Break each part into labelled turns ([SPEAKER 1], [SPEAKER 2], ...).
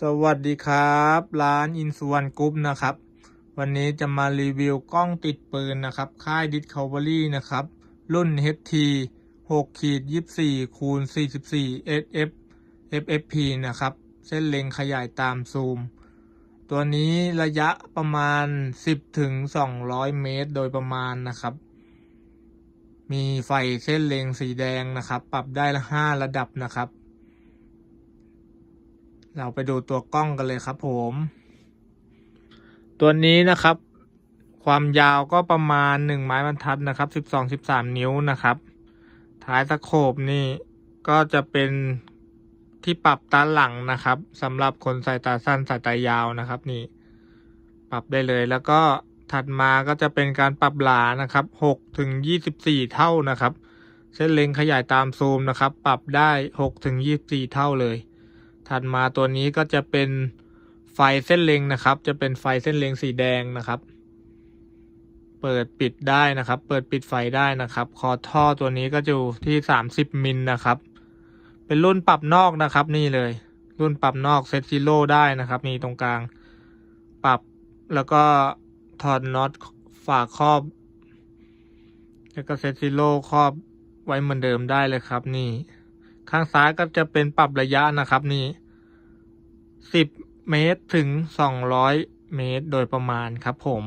[SPEAKER 1] สวัสดีครับ ร้านอินสุวรรณกรุ๊ปนะครับ วันนี้จะมารีวิวกล้องติดปืนนะครับ ค่าย Discovery นะครับ รุ่น HT 6ขีด24คูณ44 SF FFP นะครับ เส้นเล็งขยายตามซูม ตัวนี้ระยะประมาณ 10ถึง200 เมตรโดยประมาณนะครับ มีไฟเส้นเล็งสีแดงนะครับ ปรับได้ละ 5 ระดับนะครับ เราไปดูตัวกล้องกันเลยครับผม ตัวนี้นะครับ ความยาวก็ประมาณหนึ่งไม้บรรทัดนะครับสิบสองสิบสามนิ้วนะครับ ท้ายสโคบนี่ก็จะเป็นที่ปรับตาหลังนะครับสำหรับคนสายตาสั้นสายตายาวนะครับ นี่ ปรับได้เลยแล้วก็ถัดมาก็จะเป็นการปรับหลานะครับหกถึงยี่สิบสี่เท่านะครับ เส้นเล็งขยายตามซูมนะครับ ปรับได้หกถึงยี่สิบสี่เท่าเลย ถัดมาตัวนี้ก็จะเป็นไฟเส้นเล็งนะครับ จะเป็นไฟเส้นเล็งสีแดงนะครับ เปิดปิดได้นะครับ เปิดปิดไฟได้นะครับ คอท่อตัวนี้ก็อยู่ที่สามสิบมิลนะครับ เป็นรุ่นปรับนอกนะครับนี่เลย รุ่นปรับนอกเซตซิโร่ได้นะครับนี่ตรงกลาง ปรับแล้วก็ถอดน็อตฝาครอบ แล้วก็เซตซิโร่ครอบไว้เหมือนเดิมได้เลยครับนี่ ข้างซ้ายก็จะเป็นปรับระยะนะครับนี่สิบเมตรถึงสองร้อยเมตรโดยประมาณครับผม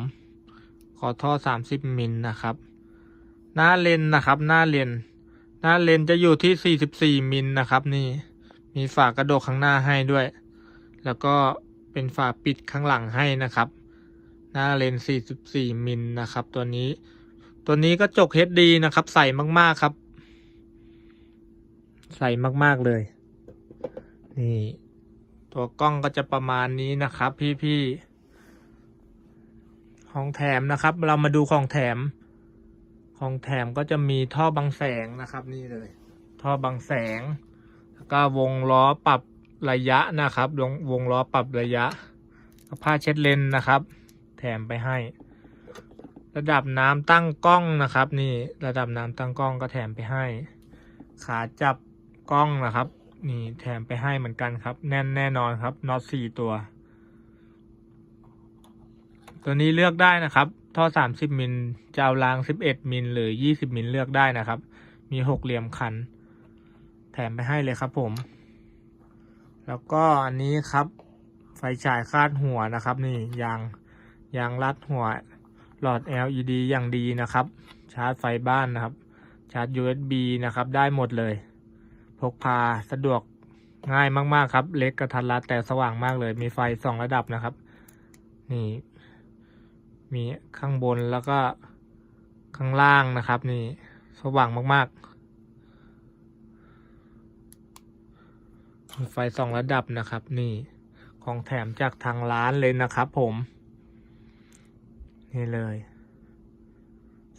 [SPEAKER 1] ขอท่อสามสิบมิลนะครับ หน้าเลนนะครับ หน้าเลน หน้าเลนจะอยู่ที่สี่สิบสี่มิลนะครับ นี่ มีฝากระโดกข้างหน้าให้ด้วย แล้วก็เป็นฝาปิดข้างหลังให้นะครับ หน้าเลนสี่สิบสี่มิลนะครับ ตัวนี้ ตัวนี้ก็จก HD นะครับ ใส่มากๆครับ ใส่มาก ๆ เลย นี่ ตัวกล้องก็จะประมาณนี้นะครับ พี่ๆของแถมนะครับ เรามาดูของแถม ของแถมก็จะมีท่อบังแสงนะครับ นี่เลย ท่อบังแสง แล้วก็วงล้อปรับระยะนะครับวงวงล้อปรับระยะผ้าเช็ดเลนนะครับ แถมไปให้ ระดับน้ำตั้งกล้องนะครับ นี่ระดับน้ำตั้งกล้องก็แถมไปให้ ขาจับ กล้องนะครับ นี่แถมไปให้เหมือนกันครับ แน่นแน่นอนครับน็อตสี่ตัว ตัวนี้เลือกได้นะครับ ท่อสามสิบมิลจะเอารางสิบเอ็ดมิลหรือยี่สิบมิลเลือกได้นะครับ มีหกเหลี่ยมคัน แถมไปให้เลยครับผม แล้วก็อันนี้ครับ ไฟฉายคาดหัวนะครับ นี่ยางยางรัดหัวหลอด LED อย่างดีนะครับ ชาร์จไฟบ้านนะครับ ชาร์จ USB นะครับ ได้หมดเลย พกพาสะดวกง่ายมาก ๆ ครับ เล็กกระทัดรัดแต่สว่างมากเลย มีไฟสองระดับนะครับ นี่ มีข้างบนแล้วก็ข้างล่างนะครับ นี่สว่างมากๆมีไฟสองระดับนะครับ นี่ของแถมจากทางร้านเลยนะครับผม นี่เลย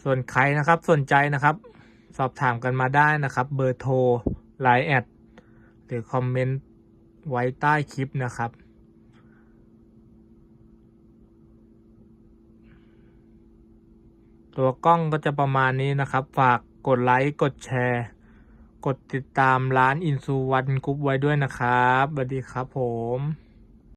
[SPEAKER 1] ส่วนใครนะครับสนใจนะครับ สอบถามกันมาได้นะครับ เบอร์โทร ไลน์แอดหรือคอมเมนต์ไว้ใต้คลิปนะครับ ตัวกล้องก็จะประมาณนี้นะครับ ฝากกดไลค์ กดแชร์ กดติดตามร้านอินซูวันกรุ๊ปไว้ด้วยนะครับสวัสดีครับผม